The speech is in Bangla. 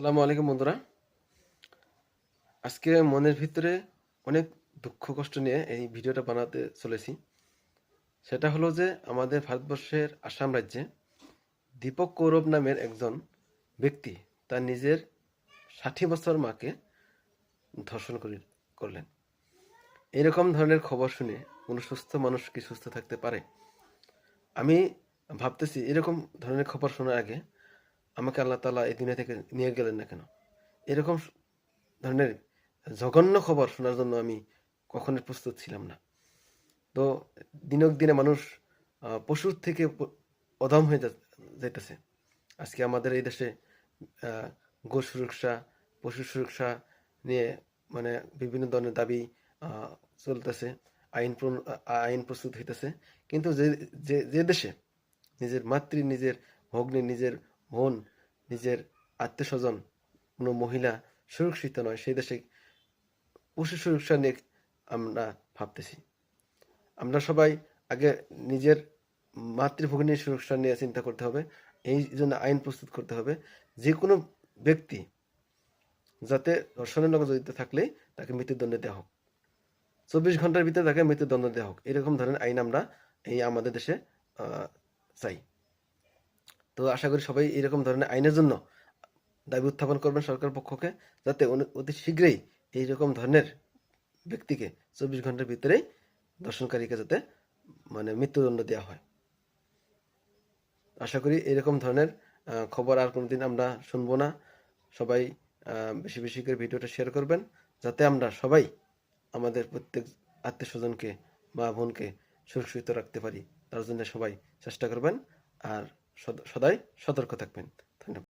সালামু আলাইকুম বন্ধুরা। আজকে মনের ভিতরে অনেক দুঃখ, কষ্ট নিয়ে এই ভিডিওটা বানাতে চলেছি। সেটা হলো যে, আমাদের ভারতবর্ষের আসাম রাজ্যে দীপক কৌরব নামের একজন ব্যক্তি তার নিজের ষাট বছর মাকে ধর্ষণ করি, করলেন। এরকম ধরনের খবর শুনে কোনো সুস্থ মানুষ কি সুস্থ থাকতে পারে? আমি ভাবতেছি এরকম ধরনের খবর শোনার আগে আমাকে আল্লাহ তালা এই দুনিয়া থেকে নিয়ে গেলেন না কেন? এরকম ধরনের জঘন্য খবর শোনার জন্য আমি কখনোই প্রস্তুত ছিলাম না। তো দিনক দিনে মানুষ পশুর থেকে অধম হয়ে যাইতেছে। আজকে আমাদের এই দেশে গো সুরক্ষা, পশু সুরক্ষা নিয়ে মানে বিভিন্ন ধরনের দাবি চলতেছে, আইন আইন প্রস্তুত হইতেছে। কিন্তু যে যে দেশে নিজের মাতৃ, নিজের ভগ্নী, নিজের বোন নিজের আত্মীয় স্বজন কোনো মহিলা সুরক্ষিত নয়, সেই দেশে পশু সুরক্ষা নিয়ে আমরা ভাবতেছি। আমরা সবাই আগে নিজের মাতৃভগ্নীর সুরক্ষা নিয়ে চিন্তা করতে হবে, এই জন্য আইন প্রস্তুত করতে হবে। যে কোনো ব্যক্তি যাতে ধর্ষণের লগে জড়িত থাকলেই তাকে মৃত্যুদণ্ড দেওয়া হোক। চব্বিশ ঘণ্টার ভিতরে তাকে মৃত্যুদণ্ড দেওয়া হোক, এরকম ধরনের আইন আমরা এই আমাদের দেশে চাই। তো আশা করি সবাই এরকম ধরনের আইনের জন্য দাবি উত্থাপন করবেন সরকার পক্ষকে যাতে অতি শীঘ্রই এইরকম ধরনের ব্যক্তিকে চব্বিশ ঘণ্টার ভিতরেই দর্শনকারীকে যাতে মানে মৃত্যুদণ্ড দেওয়া হয়। আশা করি এরকম ধরনের খবর আর কোনোদিন আমরা শুনব না। সবাই বেশি বেশি করে ভিডিওটা শেয়ার করবেন, যাতে আমরা সবাই আমাদের প্রত্যেক আত্মীয় স্বজনকে মা বোনকে সুরক্ষিত রাখতে পারি। তার জন্য সবাই চেষ্টা করবেন। আর সদাই সতর্ক থাকবেন। ধন্যবাদ।